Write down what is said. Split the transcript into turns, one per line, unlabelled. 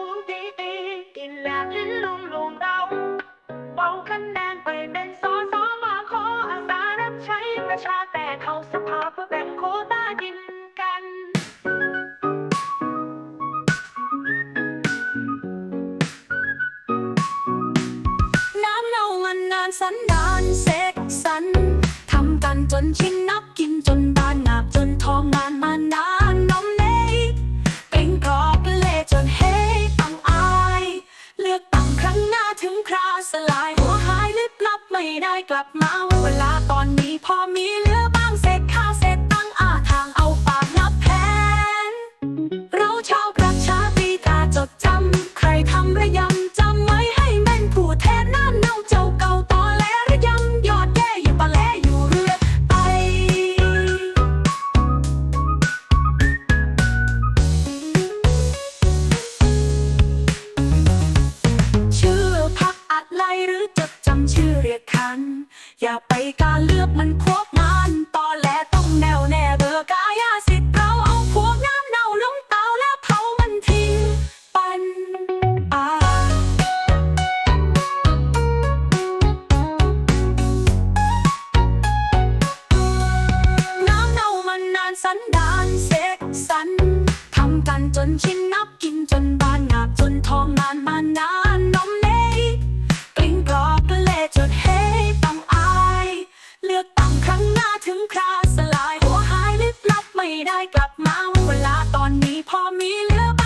พูดดีดีๆกินแล้วที่ลุงลุงเราเบาคะแนนไปเป็นสอสอมาขออาสารับใช้ประชาแต่เขาสภาเพื่อแบ่งโคต้าดินกันน้ำเน่ามันนานสันดานเสกสรรทำกันจนชินนักกินจนบานนาบจนทองนานมานาน คราสลายหัวหายลิบลับไม่ได้กลับมาเวลาตอนนี้พอมีเหลือ อย่าไปการเลือกมันพวกงานตอนแลต้องแนวแน่เบอร์กายาสิทธิ์เราเอาพวกน้ำเน่าลงเตาแล้วเผามันทิ้ง ปันอาน้ำเน่ามันนานสันดานเสกสรรทำกันจนชินนับกินจนบานงาบจนทองนานมา ได้กลับมาวันเวลาตอนนี้พอมีเหลือ